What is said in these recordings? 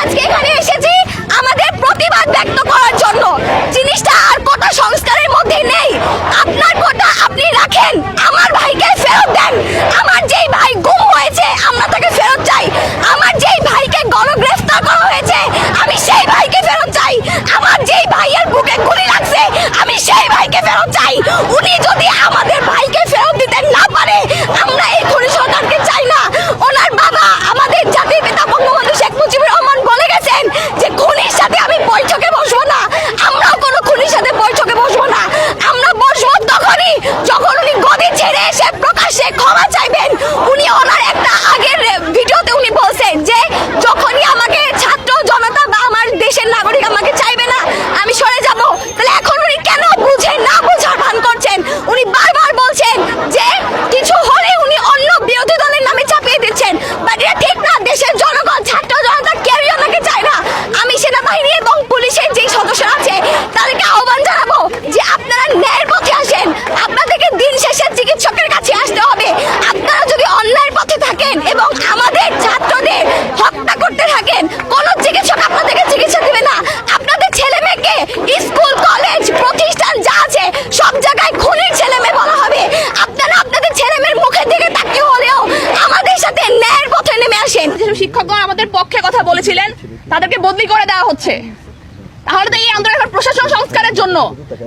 আজকে এখানে এসেছি আমাদের প্রতিবাদ ব্যক্ত করার জন্য। জিনিসটা আর কোটা সংস্কারের মধ্যে নেই। আপনার কোটা আপনি রাখেন, আমার ভাইকে ফেরত দেন। আমার যেই ভাই গুম হয়েছে, আমরা তাকে ফেরত চাই। আমার যেই ভাইকে গণগ্রেফতার করা হয়েছে, আমি সেই ভাইকে ফেরত চাই। আমার যেই ভাইয়ের বুকে গুলি লাগছে, আমি সেই ভাইকে ফেরত চাই। উনি যদি আমাদের ভাইকে ফেরত দিতে না পারে, আমরা এই খুনি সরকারকে চাই না ওনার বাবা আমাদের জাতির পিতা বঙ্গবন্ধু শেখ মুজিবুর রহমান বলে গেছেন যে খুনির সাথে আমি বৈঠকে বসবো না আমরাও কোনো খুনির সাথে বৈঠকে বসবো না আমরা বসবো তখনই যখন উনি গদি ছেড়ে এসে প্রকাশ্যে ক্ষমা চাইবেন উনি ওনার একটা আগের ভিডিওতে উনি বলছেন যে যখনই আমাকে ছাত্র জনতা বা আমার দেশের নাগরিক আমাকে চাইবে না আমি সরে যাব তাহলে এখন উনি কেন বুঝে না বোঝার ভান করছেন উনি বারবার বলছেন যে কিছু হলে উনি অন্য বিরোধী দলের নামে চাপিয়ে দিচ্ছেন বাট এটা ঠিক না দেশের জনগণ ছাত্র জনতা কেউই ওনাকে চায় না আমি সেনাবাহিনী এবং পুলিশের যেই সদস্যরা আছে তাদেরকে আহ্বান জানাব যে আপনারা ন্যায়ের পথে আসেন আপনাদেরকে দিন শেষে চিকিৎসকের কাছে আসতে হবে আপনারা যদি অন্যায়ের পথে থাকেন এবং আমাদের ছাত্রদের হত্যা করতে থাকেন কোন চিকিৎসক আপনাদেরকে চিকিৎসা দিবে না আপনাদের ছেলে মেয়েকে স্কুল কলেজ প্রতিষ্ঠান যা আছে সব জায়গায় খুনির ছেলে মেয়ে বলা হবে আপনারা আপনাদের ছেলে মেয়ের মুখের দিকে তাকিয়ে হলেও আমাদের সাথে ন্যায়ের পথে নেমে আসেন যেসব শিক্ষকগণ আমাদের পক্ষে কথা বলেছিলেন। তাদেরকে বদলি করে দেওয়া হচ্ছে। তাহলে তো এই আন্দোলন এখন প্রশাসন সংস্কারের জন্য।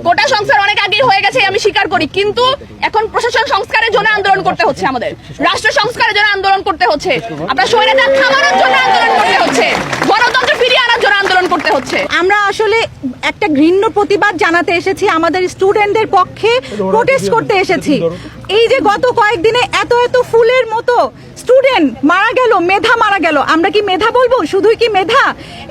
কোটা সংস্কার অনেক আগে হয়ে গেছে, আমি স্বীকার করি। কিন্তু এখন প্রশাসন সংস্কারের জন্য আন্দোলন করতে হচ্ছে আমাদের। রাষ্ট্র সংস্কারের জন্য আন্দোলন করতে হচ্ছে। আপনার স্বৈরাচার থামানোর জন্য আন্দোলন করতে হচ্ছে। গণতন্ত্র আন্দোলন করতে হচ্ছে। আমরা আসলে একটা ঘৃণ্য প্রতিবাদ জানাতে এসেছি আমাদের স্টুডেন্টদের পক্ষে প্রোটেস্ট করতে এসেছি। এই যে গত কয়েকদিনে এত এত ফুলের মতো স্টুডেন্ট মারা গেল মেধা মারা গেল। আমরা কি মেধা বলব? শুধুই কি মেধা?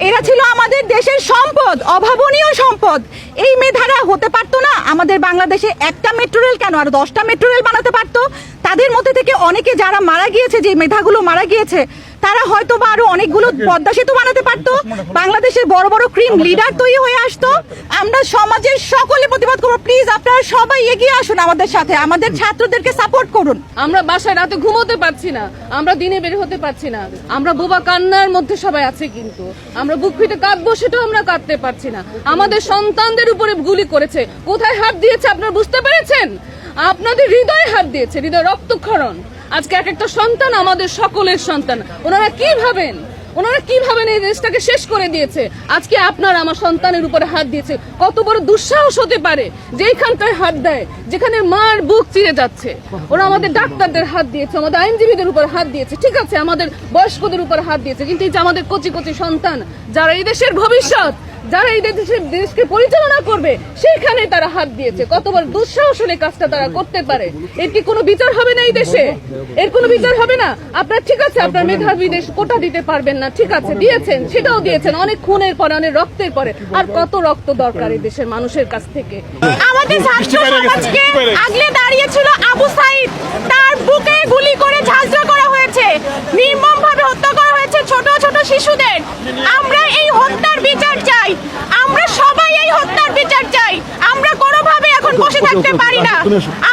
এরা ছিল আমাদের দেশের সম্পদ অভাবনীয় সম্পদ। এই মেধারা হতে পারতো না। আমাদের বাংলাদেশে একটা মেট্রো রেল কেন? আর দশটা মেট্রো রেল বানাতে পারতো। তাদের মধ্যে থেকে অনেকে যারা মারা গিয়েছে যে মেধাগুলো মারা গিয়েছে তারা হয়তো বা আরও অনেকগুলো পদ্মা সেতু বানাতে পারতো। বাংলাদেশের বড় বড় ক্রিম লিডার তৈরি হয়ে আসতো। আমরা সমাজের সকলে প্রতিবাদ করব। প্লিজ আপনারা সবাই এগিয়ে আসুন আমাদের সাথে। আমাদের ছাত্রদেরকে সাপোর্ট করুন। আমরা বাসায় রাতে ঘুমোতে পারছি না। আমরা দিনে বের হতে পারছি না। আমরা বোবা কান্নার মধ্যে সবাই আছে কিন্তু। আমরা বুক ফিটে কাঁদবো সেটাও আমরা কাঁদতে পারছি না। আমাদের সন্তানদের উপরে গুলি করেছে। কোথায় হাত দিয়েছে আপনারা বুঝতে পেরেছেন? আপনাদের হৃদয়ে হাত দিয়েছে। হৃদয় রক্তক্ষরণ। আজকে এক একটা সন্তান আমাদের সকলের সন্তান। ওনারা কি ভাবেন? ওনারা কি ভাবেন এই দেশটাকে শেষ করে দিয়েছে? আজকে আপনার আমার সন্তানের উপরে হাত দিয়েছে। কত বড় দুঃসাহস হতে পারে যেখানটায় হাত দেয়, যেখানে মার বুক চিরে যাচ্ছে। ওরা আমাদের ডাক্তারদের হাত দিয়েছে, আমাদের আইনজীবীদের উপর হাত দিয়েছে। ঠিক আছে, আমাদের বয়স্কদের উপর হাত দিয়েছে, কিন্তু এই যে আমাদের কচি কচি সন্তান, যারা এই দেশের ভবিষ্যৎ যারা এই দেশের দেশকে পরিচালনা করবে সেখানে তারা হাত দিয়েছে। কতবার দুঃসাহস হলে কাজটা তারা করতে পারে। এর কি কোনো বিচার হবে না এই দেশে? এর কোনো বিচার হবে না? আপনার ঠিক আছে আপনার মেধাবী দেশ কোটা দিতে পারবেন না। ঠিক আছে দিয়েছেন সেটাও দিয়েছেন। অনেক খুনের পরে অনেক রক্তের পরে। আর কত রক্ত দরকার এই দেশের মানুষের কাছ থেকে? আমাদের ছাত্র সমাজকে আগলে দাঁড়িয়েছিল আবু সাইদ তার বুকে গুলি করে ঝাঁঝরা করা হয়েছে নির্মম ভাবে হত্যা করা হয়েছে ছোট ছোট শিশুদের আমরা এই হত্যার বিচার চাই আমরা সবাই এই হত্যার বিচার চাই আমরা কোনোভাবে এখন বসে থাকতে পারি না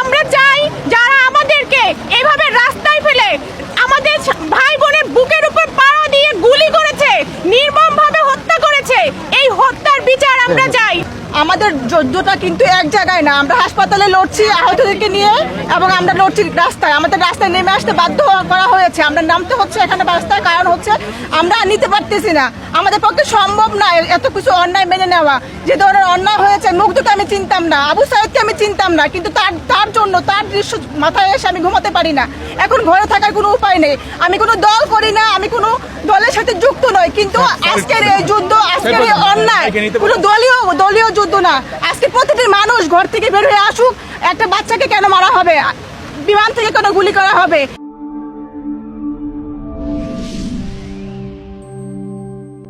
আমরা চাই যারা আমাদেরকে এইভাবে রাস্তায় ফেলে আমাদের ছ- ভাই বোনের বুকের উপর পাড়া দিয়ে গুলি করেছে নির্মম ভাবে হত্যা করেছে এই হত্যার বিচার আমরা চাই আমাদের যুদ্ধটা কিন্তু এক জায়গায় না। আমরা হাসপাতালে লড়ছি আহতদেরকে নিয়ে এবং আমরা লড়ছি রাস্তায়। আমাদের রাস্তায় নেমে আসতে বাধ্য করা হয়েছে। আমরা নামতে হচ্ছে এখানে রাস্তায়। কারণ হচ্ছে আমরা নিতে পারতেছি না। আমাদের পক্ষে সম্ভব না এত কিছু অন্যায় মেনে নেওয়া। যে ধরনের অন্যায় হয়েছে মুগ্ধকে আমি চিনতাম না। আবু সাহেবকে আমি চিনতাম না। কিন্তু তার তার জন্য তার দৃশ্য মাথায় এসে আমি ঘুমাতে পারি না। এখন ঘরে থাকার কোনো উপায় নেই। আমি কোনো দল করি না। আমি কোনো দলের সাথে যুক্ত নই। কিন্তু আজকের এই যুদ্ধ আজকের এই কোনো দলীয় দলীয় যুদ্ধ না। আজকে প্রতিটি মানুষ ঘর থেকে বের হয়ে আসুক একটা বাচ্চাকে কেন মারা হবে? বিমান থেকে কেন গুলি করা হবে?